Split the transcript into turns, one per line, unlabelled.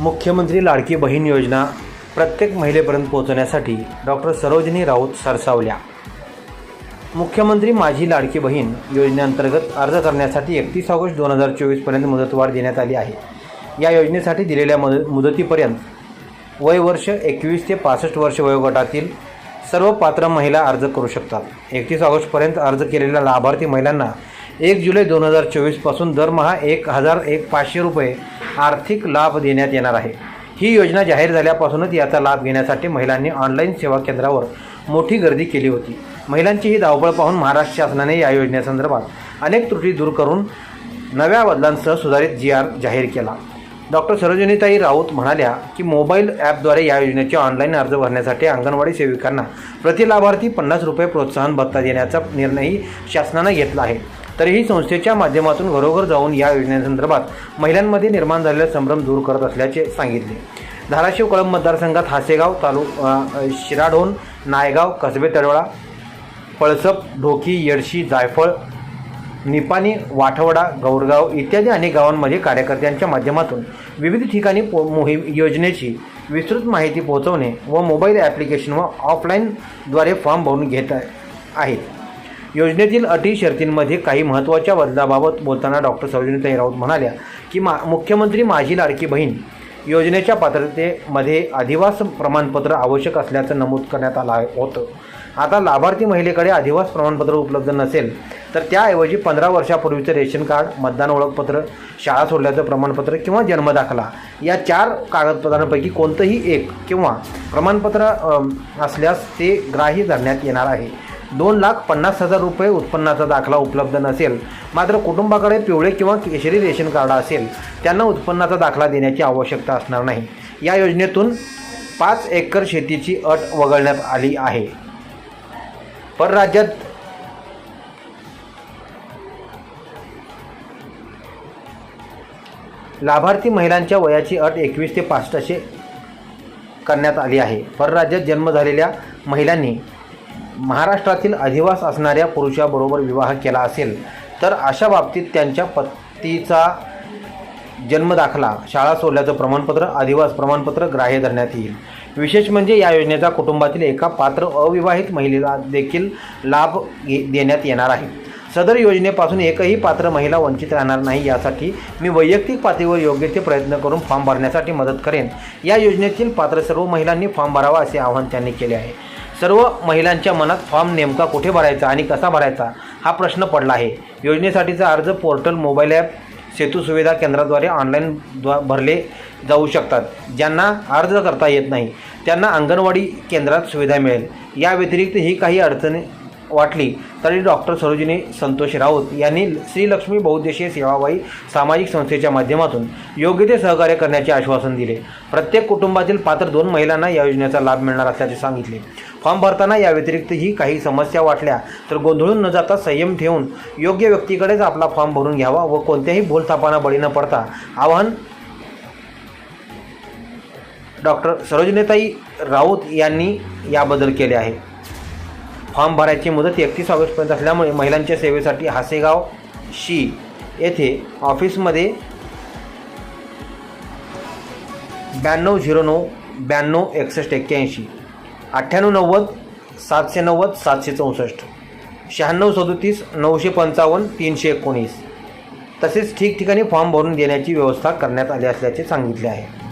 मुख्यमंत्री लाडकी बहीण योजना प्रत्येक महिलेपर्यंत पोहोचवण्यासाठी डॉक्टर सरोजिनी राऊत सरसावल्या. मुख्यमंत्री माझी लाडकी बहीण योजनेअंतर्गत अर्ज करण्यासाठी एकतीस ऑगस्ट दोन हजार चोवीसपर्यंत मुदतवाढ देण्यात आली आहे. या योजनेसाठी दिलेल्या मद मुदतीपर्यंत वय वर्ष एकवीस ते पासष्ट वर्ष वयोगटातील सर्व पात्र महिला अर्ज करू शकतात. एकतीस ऑगस्टपर्यंत अर्ज केलेल्या लाभार्थी महिलांना एक जुलै दोन हजार चोवीसपासून दरमहा एक हजार एक पाचशे रुपये आर्थिक लाभ देण्यात येणार आहे. ही योजना जाहीर झाल्यापासूनच याचा लाभ घेण्यासाठी महिलांनी ऑनलाईन सेवा केंद्रावर मोठी गर्दी केली होती. महिलांची ही धावपळ पाहून महाराष्ट्र शासनाने या योजनेसंदर्भात अनेक त्रुटी दूर करून नव्या बदलांसह सुधारित जी आर जाहीर केला. डॉक्टर सरोजिनीताई राऊत म्हणाल्या की मोबाईल ॲपद्वारे या योजनेचे ऑनलाईन अर्ज भरण्यासाठी अंगणवाडी सेविकांना प्रतिलाभार्थी पन्नास रुपये प्रोत्साहन भत्ता देण्याचा निर्णयही शासनानं घेतला आहे. तरीही संस्थेच्या माध्यमातून घरोघर जाऊन या योजनेसंदर्भात महिलांमध्ये निर्माण झालेला संभ्रम दूर करत असल्याचे सांगितले. धाराशिव कळंब मतदारसंघात हासेगाव तालु शिराढोण नायगाव कसबे तळवळा पळसप ढोकी येडशी जायफळ निपाणी वाठवडा गौरगाव इत्यादी अनेक गावांमध्ये कार्यकर्त्यांच्या माध्यमातून विविध ठिकाणी पो मोहीम योजनेची विस्तृत माहिती पोहोचवणे व मोबाईल ॲप्लिकेशन व ऑफलाईनद्वारे फॉर्म भरून घेत आहे- आहेत योजनेतील अटी शर्तींमध्ये काही महत्त्वाच्या बदलाबाबत बोलताना डॉक्टर सरोजिनीताई राऊत म्हणाल्या की मा मुख्यमंत्री माझी लाडकी बहीण योजनेच्या पात्रतेमध्ये अधिवास प्रमाणपत्र आवश्यक असल्याचं नमूद करण्यात आलं आहे- होतं. आता लाभार्थी महिलेकडे अधिवास प्रमाणपत्र उपलब्ध नसेल तर त्याऐवजी पंधरा वर्षापूर्वीचं रेशन कार्ड मतदान ओळखपत्र शाळा सोडल्याचं प्रमाणपत्र किंवा जन्मदाखला या चार कागदपत्रांपैकी कोणतंही एक किंवा प्रमाणपत्र असल्यास ते ग्राह्य धरण्यात येणार आहे. दोन लाख पन्नास हजार रुपये उत्पन्नाचा दाखला उपलब्ध नसेल मात्र कुटुंबाकडे पिवळे किंवा केशरी रेशन कार्ड असेल त्यांना उत्पन्नाचा दाखला देण्याची आवश्यकता असणार नाही. या योजनेतून पाच एकर शेतीची अट वगळण्यात आली आहे. परराज्यात लाभार्थी महिलांच्या वयाची अट एकवीस ते पासष्ट असे करण्यात आली आहे. परराज्यात जन्म झालेल्या महिलांनी महाराष्ट्रातील अधिवास असणाऱ्या पुरुषाबरोबर विवाह केला असेल तर अशा बाबतीत त्यांच्या पतीचा जन्मदाखला शाळा सोडल्याचं प्रमाणपत्र अधिवास प्रमाणपत्र ग्राह्य धरण्यात येईल. विशेष म्हणजे या योजनेचा कुटुंबातील एका पात्र अविवाहित महिलेला देखील लाभ घे- देण्यात येणार आहे. सदर योजनेपासून एकही पात्र महिला वंचित राहणार नाही यासाठी मी वैयक्तिक पातळीवर योग्य ते प्रयत्न करून फॉर्म भरण्यासाठी मदत करेन. या योजनेतील पात्र सर्व महिलांनी फॉर्म भरावा असे आवाहन त्यांनी केले आहे. सर्व महिलांच्या मनात फॉर्म नेमका कुठे भरायचा आणि कसा भरायचा हा प्रश्न पडला आहे. योजनेसाठीचा अर्ज पोर्टल मोबाईल ॲप सेतू सुविधा केंद्राद्वारे ऑनलाईन द्वा भरले जाऊ शकतात. ज्यांना अर्ज करता येत नाही त्यांना अंगणवाडी केंद्रात सुविधा मिळेल. या व्यतिरिक्त ही काही अडचणी वाटली तरी डॉक्टर सरोजिनी संतोष राऊत यांनी श्रीलक्ष्मी बहुद्देशीय सेवाबाई सामाजिक संस्थेच्या माध्यमातून योग्य ते सहकार्य करण्याचे आश्वासन दिले. प्रत्येक कुटुंबातील पात्र दोन महिलांना या योजनेचा लाभ मिळणार असल्याचे सांगितले. फॉर्म भरताना या व्यतिरिक्तही काही समस्या वाटल्या. तर गोंधळून न जाता संयम ठेवून योग्य व्यक्तीकडेच आपला फॉर्म भरून घ्यावा व कोणत्याही भूलथापाना बळी न पडता. आवाहन डॉक्टर सरोजनेताई राऊत यांनी याबद्दल केले आहे. फॉर्म भरायची मुदत एकतीस ऑगस्टपर्यंत असल्यामुळे महिलांच्या सेवेसाठी हासेगाव शी येथे ऑफिसमध्ये ब्याण्णव झिरो नऊ ब्याण्णव एकसष्ट एक्क्याऐंशी. अठ्ठ्याण्णव नव्वद सातशे नव्वद सातशे चौसष्ट. शहाण्णव सदोतीस नऊशे पंचावन्न तीनशे एकोणीस. तसेच ठिकठिकाणी फॉर्म भरून देण्याची व्यवस्था करण्यात आली असल्याचे सांगितले आहे.